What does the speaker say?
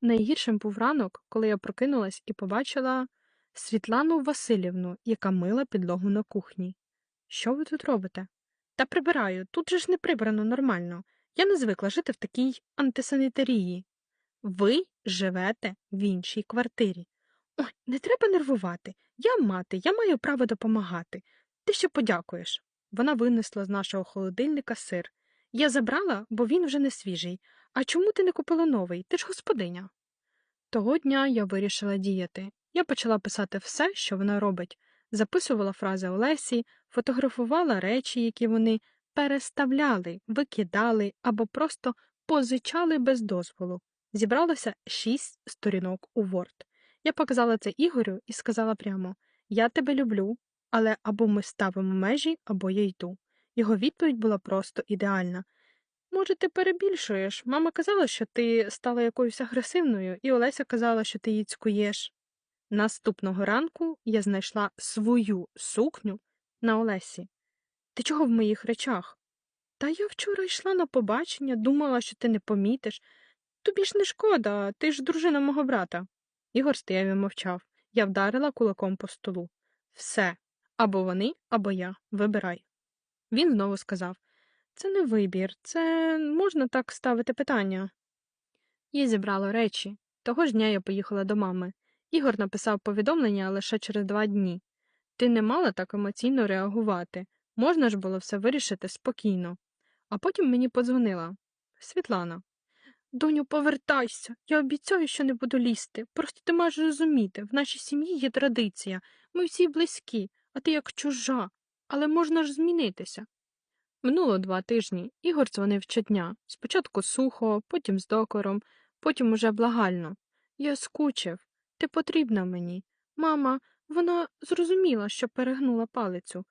Найгіршим був ранок, коли я прокинулась і побачила Світлану Васильівну, яка мила підлогу на кухні. Що ви тут робите? Та прибираю, тут же ж не прибрано нормально. Я не звикла жити в такій антисанітарії. Ви живете в іншій квартирі. Ой, не треба нервувати. Я мати, я маю право допомагати. Ти ще подякуєш. Вона винесла з нашого холодильника сир. Я забрала, бо він вже не свіжий. А чому ти не купила новий? Ти ж господиня. Того дня я вирішила діяти. Я почала писати все, що вона робить, записувала фрази Олесі, фотографувала речі, які вони переставляли, викидали або просто позичали без дозволу. Зібралося шість сторінок у Word. Я показала це Ігорю і сказала прямо: Я тебе люблю, але або ми ставимо межі, або я йду. Його відповідь була просто ідеальна. Може, ти перебільшуєш? Мама казала, що ти стала якоюсь агресивною, і Олеся казала, що ти її цькуєш. Наступного ранку я знайшла свою сукню на Олесі. Ти чого в моїх речах? Та я вчора йшла на побачення, думала, що ти не помітиш. Тобі ж не шкода, ти ж дружина мого брата. Ігор стояв і мовчав. Я вдарила кулаком по столу. Все. Або вони, або я. Вибирай. Він знову сказав Це не вибір, це можна так ставити питання. Я зібрала речі. Того ж дня я поїхала до мами. Ігор написав повідомлення лише через два дні. Ти не мала так емоційно реагувати. Можна ж було все вирішити спокійно. А потім мені подзвонила Світлана. Доню, повертайся. Я обіцяю, що не буду лізти. Просто ти маєш розуміти, в нашій сім'ї є традиція. Ми всі близькі, а ти як чужа. Але можна ж змінитися. Минуло два тижні. Ігор дзвонив щодня. Спочатку сухо, потім з докором, потім уже благально. Я скучив. Ти потрібна мені. Мама, вона зрозуміла, що перегнула палицю.